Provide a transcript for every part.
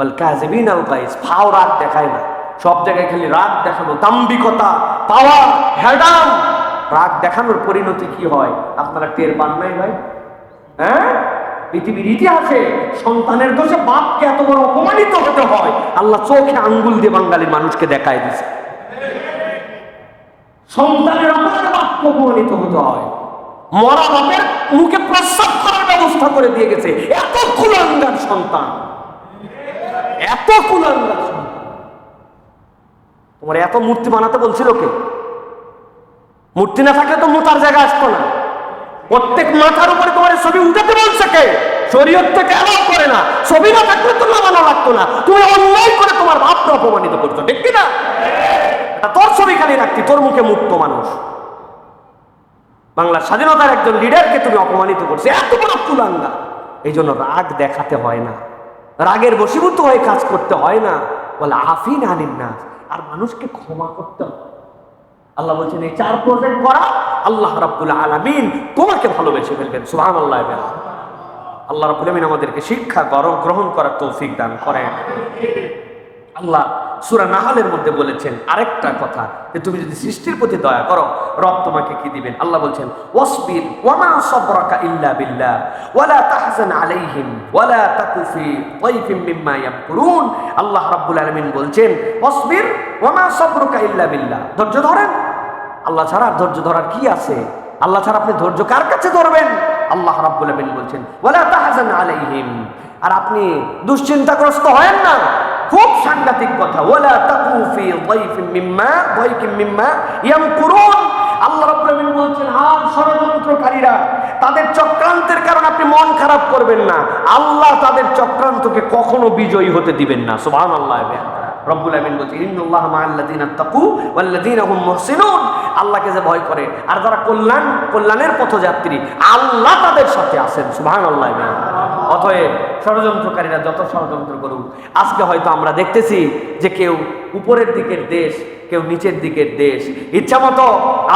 বল, কাজেবিন আল guys, ফাও রাগ দেখায় না। সব জায়গায় খালি রাগ দেখানো দাম্বিকতা পাওয়ার হ্যাডাম রাগ দেখানোর পরিণতি কি হয়? আপনারা টের পান নাই ভাই? হ্যাঁ? পৃথিবীর ইতিহাসে সন্তানের দোষে বাপকে এত বড় অপমানিত হতে হয়। আল্লাহ চোখে আঙ্গুল দিয়ে বাঙালির মানুষকে দেখায় দিছে। সন্তানের অপরাধে বাপকে অপমানিত হতে হয়। মরা বাপের মুখে প্রস্রাব করার ব্যবস্থা করে দিয়ে গেছে। এত কুলাঙ্গার সন্তান। এত কুলাঙ্গার তোমার এত মূর্তি বানাতে বলছিল কে? মূর্তি না থাকলে তো মোতার জায়গা আসতো না। প্রত্যেক মাথার উপরে তোমার ছবি উঠাতে বলছে কে? শরীয়ত থেকে অ্যালাউ করে না। ছবি না থাকলে তো নামানো লাগতো না। তুমি অন্যায় করে তোমার বাপকে অপমানিত করছ, ঠিক কি না তোর ছবি খালি রাখতি, তোর মুখে মুক্ত মানুষ। বাংলার স্বাধীনতার একজন লিডারকে তুমি অপমানিত করছ। এত বড় কুলাঙ্গা এই জন্য রাগ দেখাতে হয় না। রাগের বশীভূত হয়ে কাজ করতে হয় না। বলে, আফিন আনিন না আর মানুষকে ক্ষমা করতে হয়। আল্লাহ বলছেন, এই চার প্রজেক্ট করা, আল্লাহ রাব্বুল আলামিন তোমাকে ভালোবেসে ফেলবেন। সুহান আল্লাহ আল্লাহ রাবুল আলমিন আমাদেরকে শিক্ষা গ্রহণ করার তৌফিক দান করেন। আল্লাহ সূরা নাহালের মধ্যে বলেছেন আরেকটা কথা, যে তুমি যদি সৃষ্টির প্রতি দয়া করো, রব তোমাকে কি দিবেন? আল্লাহ বলছেন, ওয়াসবির ওয়ামা সাবরাকা ইল্লা বিল্লাহ ওয়ালা তাহজান আলাইহিম ওয়ালা তাকু ফি দাইফিম মিম্মা ইয়ামকুরুন। আল্লাহ রাব্বুল আলামিন বলছেন, ওয়াসবির ওয়ামা সাবরুকা ইল্লা বিল্লাহ। ধৈর্য ধরেন। আল্লাহ ছাড়া ধৈর্য ধরার কি আছে? আল্লাহ ছাড়া আপনি ধৈর্য কার কাছে ধরবেন? আল্লাহ রাব্বুল আলামিন বলছেন ওয়ালা তাহজান আলাইহিম। আর আপনি দুশ্চিন্তাগ্রস্ত হয়েন না। খুব সাংঘাতিক কথা। ওয়ালা তাকু ফি দাইফিম মিম্মা দাইফিম মিম্মা ইয়ামকুরুন। আল্লাহ রাব্বুল আলামিন বলছেন আর ষড়যন্ত্রকারীরা, তাদের চক্রান্তের কারণে আপনি মন খারাপ করবেন না। আল্লাহ তাদের চক্রান্তকে কখনো বিজয়ী হতে দিবেন না। সুবহানাল্লাহ রব্বুল আমিন বলছে, ইন্নাল্লাহ মাআল্লাযিনা তাকু ওয়াল্লাযিনা হুম মুহসিনুন। আল্লাহকে যে ভয় করে, আর যারা কল্যাণ, কল্যাণের পথযাত্রী, আল্লাহ তাদের সাথে আছেন। সুবহানাল্লাহ অতএব ষড়যন্ত্রকারীরা যত ষড়যন্ত্র করুক, আজকে হয়তো আমরা দেখতেছি যে কেউ উপরের দিকের দেশ, কেউ নিচের দিকের দেশ। ইচ্ছা মতো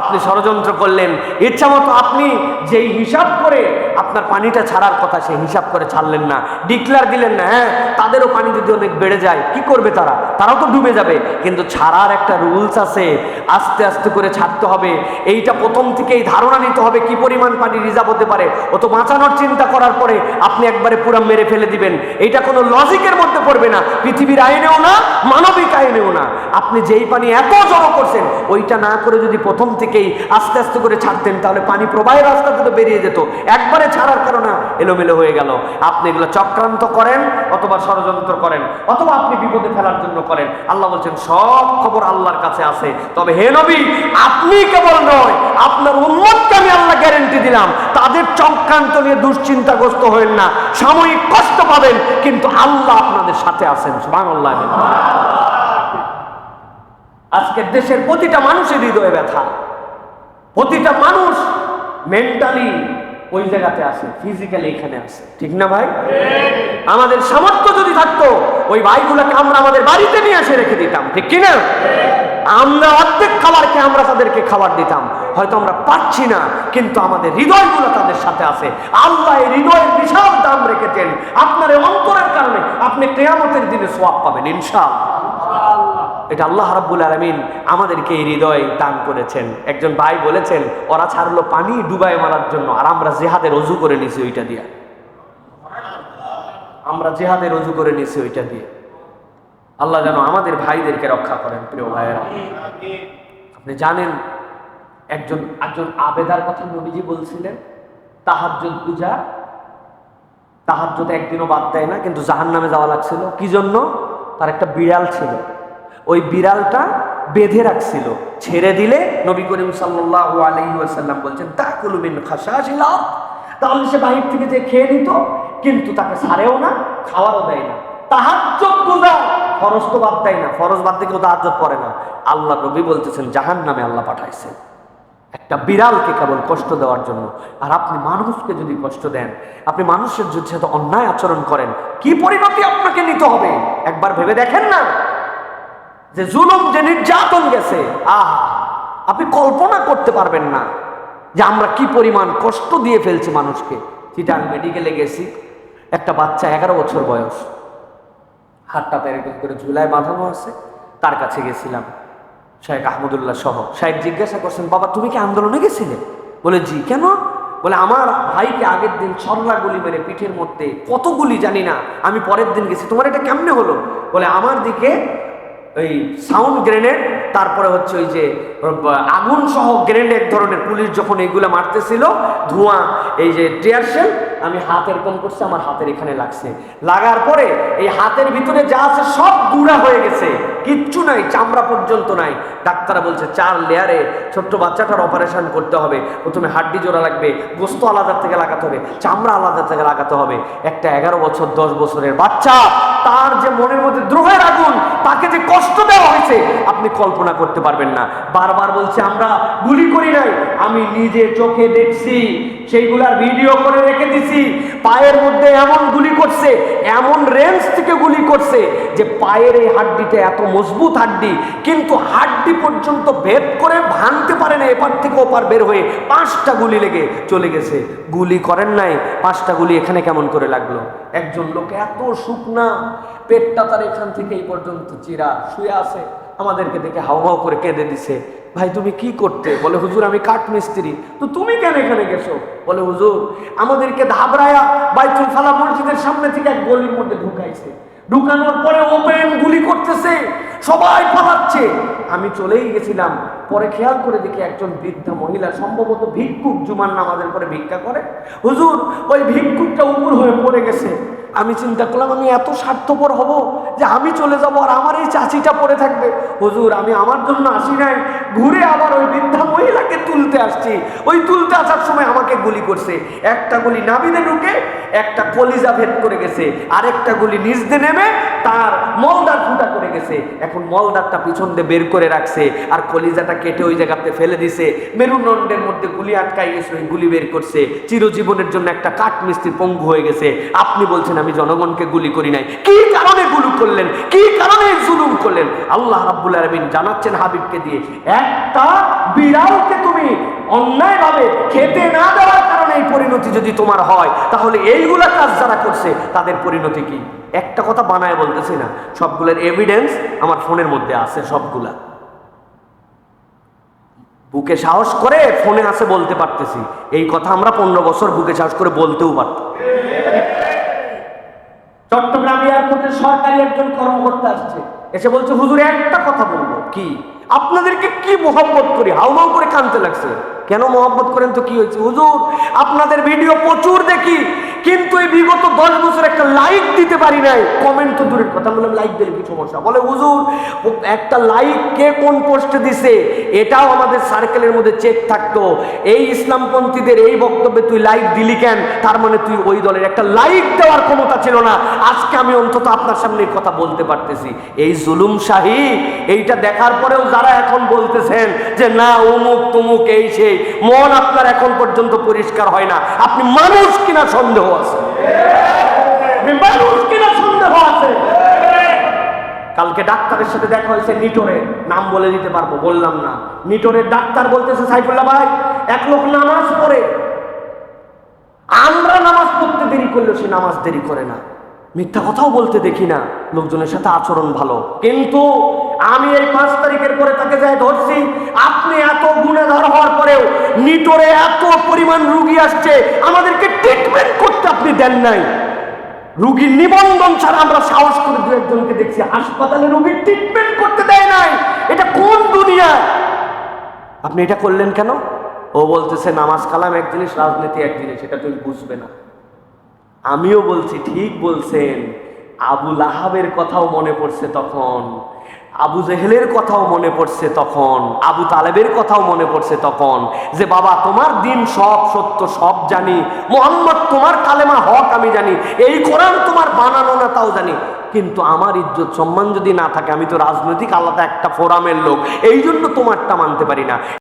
আপনি ষড়যন্ত্র করলেন, ইচ্ছা মতো আপনি যেই হিসাব করে আপনার পানিটা ছাড়ার কথা সেই হিসাব করে ছাড়লেন না। ডিক্লার দিলেন না হ্যাঁ তাদেরও পানি যদি অনেক বেড়ে যায়, কি করবে তারা? তারাও তো ডুবে যাবে। কিন্তু ছাড়ার একটা রুলস আছে, আস্তে আস্তে করে ছাড়তে হবে। এইটা প্রথম থেকেই ধারণা নিতে হবে, কি পরিমাণ পানি রিজার্ভ হতে পারে। ও তো বাঁচানোর চিন্তা করার পরে আপনি একবারে পুরো মেরে ফেলে দিবেন। এইটা কোনো লজিকের মধ্যে পড়বে না। পৃথিবীর আইনেও না, মানবিক আইনেও না। আপনি যেই পানি এত জড়ো করছেন, ওইটা না করে যদি প্রথম থেকেই আস্তে আস্তে করে ছাড়তেন, তাহলে পানি প্রবাহের রাস্তা থেকে বেরিয়ে যেত। একবারে ছাড়ার কারণে এলোমেলো হয়ে গেল। আপনি এগুলো চক্রান্ত করেন অথবা ষড়যন্ত্র করেন, অথবা আপনি বিপদে ফেলার জন্য করেন। আল্লাহ বলছেন, সব খবর আল্লাহর কাছে আছে। তবে হে নবী, আপনি কেবল নয়, আপনার উন্মতকে আমি আল্লাহ গ্যারেন্টি দিলাম। তাদের চক্রান্ত নিয়ে দুশ্চিন্তাগ্রস্ত হবেন না। সাময়িক কষ্ট পাবেন, কিন্তু আল্লাহ আপনাদের সাথে আছেন, সুবহানাল্লাহ। আজকের দেশের প্রতিটা মানুষের হৃদয়ে ব্যথা। প্রতিটা মানুষ মেন্টালি ওই জায়গাতে আছে ফিজিক্যালি এখানে আছে। ঠিক না ভাই? আমাদের সামর্থ্য যদি থাকতো, ওই ভাইগুলোকে আমরা আমাদের বাড়িতে নিয়ে এসে রেখে দিতাম, ঠিক কি না আমরা অর্ধেক খাবারকে আমরা তাদেরকে খাবার দিতাম। হয়তো আমরা পাচ্ছি না, কিন্তু আমাদের হৃদয়গুলো তাদের সাথে আছে। আল্লাহ এই হৃদয়ের বিশাল দাম রেখেছেন। আপনার এই অন্তরের কারণে আপনি কেয়ামতের দিনে সোয়াব পাবেন, ইনশাআল্লাহ। এটা আল্লাহ রাব্বুল আলামিন আমাদেরকে এই হৃদয় দান করেছেন। একজন ভাই বলেছেন, ওরা ছাড়লো পানি ডুবাই মারার জন্য, আর আমরা জেহাদের অজু করে নিছি ওইটা দিয়ে। আমরা জেহাদের অজু করে নিছি ওইটা দিয়ে। আল্লাহ যেন আমাদের ভাইদেরকে রক্ষা করেন, প্রিয় ভাইয়েরা। আপনি জানেন, একজন একজন আবেদার কথা নবীজি বলছিলেন, তাহাজ্জুদ পূজা, তাহাজ্জুদ একদিনও বাদ দেয় না, কিন্তু জাহান্নামে যাওয়া লাগছিল। কি জন্য? তার একটা বিড়াল ছিল। ওই বিড়ালটা বেঁধে রাখছিল, ছেড়ে দিলে নবী করিম সাল্লাল্লাহু আলাইহি ওয়াসাল্লাম বলছেন, তাকুলু মিন খাসা আরদ। তাহলে সে বাহির থেকে যে খেয়ে নিত, কিন্তু তাকে ছাড়েও না, খাওয়ারও দেয় না। তাহাজ্জুদ পূজা! ফরজ তো বাদ দেয় না, ফরজ বাদ দিয়ে কেউ তাহাজ্জুদ পড়ে না। আল্লাহ নবী বলতেছেন জাহান নামে আল্লাহ পাঠাইছেন একটা বিড়ালকে কেবল কষ্ট দেওয়ার জন্য। আর আপনি মানুষকে যদি কষ্ট দেন, আপনি মানুষের যদি সাথে অন্যায় আচরণ করেন, কি পরিণতি আপনাকে নিতে হবে? একবার ভেবে দেখেন না। যে জুলুম, যে নির্যাতন গেছে, আহ, আপনি কল্পনা করতে পারবেন না যে আমরা কি পরিমাণ কষ্ট দিয়ে ফেলছি মানুষকে। চিটাং মেডিকেলে গেছি। একটা বাচ্চা এগারো বছর বয়স। হাতটা এরকম করে ঝুলায় বাঁধানো আছে। তার কাছে গেছিলাম। শাহেখ আহমদুল্লাহ সহ। শাহেখ জিজ্ঞাসা করছেন, বাবা, তুমি কি আন্দোলনে গেছিলে? বলে, জি, কেন? বলে, আমার ভাইকে আগের দিন ছল্লা গুলি মেরে পিঠের মধ্যে কত গুলি জানি না, আমি পরের দিন গেছি। তোমার এটা কেমনে হলো? বলে, আমার দিকে ওই সাউন্ড গ্রেনেড তারপরে হচ্ছে ওই যে, আগুন সহ গ্রেনেড ধরনের পুলিশ যখন এইগুলো মারতেছিল, ধোঁয়া, এই যে টিয়ারশেল আমি হাত এরকম করছি, আমার হাতের এখানে লাগছে। লাগার পরে এই হাতের ভিতরে যা আছে সব গুঁড়া হয়ে গেছে। কিচ্ছু নাই, চামড়া পর্যন্ত নাই। ডাক্তাররা বলছে, চার লেয়ারে ছোট্ট বাচ্চাটার অপারেশন করতে হবে। প্রথমে হাড্ডি জোড়া লাগবে গোস্ত আলাদা থেকে লাগাতে হবে, চামড়া আলাদা থেকে লাগাতে হবে। একটা এগারো বছর, দশ বছরের বাচ্চা, তার যে মনের মধ্যে দ্রোহের আগুন, তাকে যে কষ্ট দেওয়া হয়েছে, আপনি কল্পনা করতে পারবেন না। বারবার বলছে, আমরা গুলি করি নাই, আমি নিজে চোখে দেখছি, সেইগুলার ভিডিও করে রেখে দিছি। পায়ের মধ্যে এমন গুলি করছে, এমন রেঞ্জ থেকে গুলি করছে, যে পায়ের এই হাড্ডিটা এত মজবুত হাড্ডি, কিন্তু হাড্ডি পর্যন্ত ভেদ করে ভাঙতে পারে না, এপার থেকে ওপার বের হয়ে পাঁচটা গুলি লেগে চলে গেছে। গুলি করেন নাই, পাঁচটা গুলি এখানে কেমন করে লাগল? একজন লোক এত শুকনা, পেটটা তার এখান থেকে এই পর্যন্ত চিরা শুয়ে আছে, আমাদেরকে দেখে হাও হাও করে কেঁদে দিছে। ভাই, তুমি কি করতে? বলে, হুজুর, আমি কাঠ মিস্ত্রি তো তুমি কেন এখানে গেছো? বলে, হুজুর, আমাদেরকে ধাবরায়া বাইতুল ফালা মসজিদের সামনে থেকে এক গলির মধ্যে ঢুকাইছে। ঢুকানোর পরে ওপেন গুলি করতেছে, সবাই পালাচ্ছে। আমি চলেই গেছিলাম। পরে খেয়াল করে দেখি একজন বৃদ্ধা মহিলা, সম্ভবত ভিক্ষুক, জুমার নামাজের পরে ভিক্ষা করে। হুজুর, ওই ভিক্ষুকটা উপর হয়ে পড়ে গেছে। আমি চিন্তা করলাম, আমি এত স্বার্থপর হব যে আমি চলে যাব আর আমার এই চাচিটা পড়ে থাকবে। হুজুর, আমি আমার জন্য আসি নাই। ঘুরে আবার ওই বৃদ্ধা মহিলাকে তুলতে আসছি। ওই তুলতে আসার সময় আমাকে গুলি করছে। একটা গুলি নাবিদে ঢুকে, একটা কলিজা ভেদ করে গেছে। আরেকটা গুলি নিচ দিয়ে নেমে তার মলদার ফুটা করে গেছে। এখন মলদারটা পিছন দিয়ে বের করে রাখছে আর কলিজাটা কেটে ওই জায়গাতে ফেলে দিছে। মেরুদণ্ডের মধ্যে গুলি আটকাই গেছে ওই গুলি বের করছে। চিরজীবনের জন্য একটা কাঠ মিস্ত্রি পঙ্গু হয়ে গেছে। আপনি বলছেন, আমি জনগণকে গুলি করি নাই। কি কারণে গুলি করলেন, কি কারণে জুলুম করলেন? আল্লাহ রাব্বুল আলামিন জানাচ্ছেন হাবিবকে দিয়ে, একটা বিড়ালকে তুমি অন্যায়ভাবে খেতে না দেওয়ার কারণে এই পরিণতি যদি তোমার হয়, তাহলে এইগুলা কাজ যারা করছে, তাদের পরিণতি কি? একটা কথা বানায় বলতেছি না সবগুলোর এভিডেন্স আমার ফোনের মধ্যে আছে, সবগুলা। বুকে সাহস করে ফোনে আছে বলতে পারতেছি, এই কথা আমরা পনেরো বছর বুকে সাহস করে বলতেও পারতাম। এয়ারপোর্টের সরকারি একজন কর্মকর্তা আসছে। এসে বলছে, হুজুর, একটা কথা বলব। কি? আপনাদেরকে কি মহব্বত করি? হাউমাউ করে কানতে লাগছে। কেন মহব্বত করেন তো কি হয়েছে? হুজুর, আপনাদের ভিডিও প্রচুর দেখি। কিন্তু এই বিগত দশ বছর একটা লাইক দিতে পারি নাই। কমেন্ট তো দূরের কথা, বললাম লাইক দিলে কি সমস্যা বলে, হুজুর, একটা লাইক কে কোন পোস্টে দিছে? এটাও আমাদের সার্কেলের মধ্যে চেক থাকতো। এই ইসলামপন্থীদের এই বক্তব্যে তুই লাইক দিলি কেন? তার মানে তুই ওই দলের একটা লাইক দেওয়ার ক্ষমতা ছিল না। আজকে আমি অন্তত আপনার সামনে কথা বলতে পারতেছি। এই জুলুম শাহী, এইটা দেখার পরেও যারা এখন বলতেছেন যে, না, অমুক তমুক এই সেই, মন আপনার এখন পর্যন্ত পরিষ্কার হয় না। আপনি মানুষ কিনা সন্দেহ? আছে। সন্দেহ কালকে ডাক্তারের সাথে দেখা হয়েছে নিটোরে। নাম বলে দিতে পারব বললাম না। নিটোরের ডাক্তার বলতেছে সাইফুল্লাহ ভাই এক লোক নামাজ পড়ে। আমরা নামাজ পড়তে দেরি করলেও সে নামাজ দেরি করে না। মিথ্যা কথাও বলতে দেখি না। লোকজনের সাথে আচরণ ভালো। কিন্তু আমি এই পাঁচ তারিখের পরে তাকে যাই ধরছি, আপনি এত গুণাধর হওয়ার পরেও নিটোরে এত পরিমাণ রুগী আসছে, আমাদেরকে ট্রিটমেন্ট করতে আপনি দেন নাই। রুগীর নিবন্ধন ছাড়া আমরা সাহস করে দু একজনকে দেখছি, হাসপাতালে রুগীর ট্রিটমেন্ট করতে দেয় নাই। এটা কোন দুনিয়া? আপনি এটা করলেন কেন? ও বলতেছে, নামাজ কালাম এক জিনিস, রাজনীতি এক জিনিস এটা তুমি বুঝবে না। আমিও বলছি, ঠিক বলছেন। আবু লাহাবের কথাও মনে পড়ছে তখন। আবু জেহেলের কথাও মনে পড়ছে তখন। আবু তালেবের কথাও মনে পড়ছে তখন যে, বাবা, তোমার দিন সব সত্য, সব জানি। মোহাম্মদ তোমার কালেমা, হক আমি জানি। এই কোরআন তোমার বানানো না, তাও জানি। কিন্তু আমার ইজ্জত সম্মান যদি না থাকে, আমি তো রাজনৈতিক আলাদা একটা ফোরামের লোক। এই জন্য তোমারটা মানতে পারি না।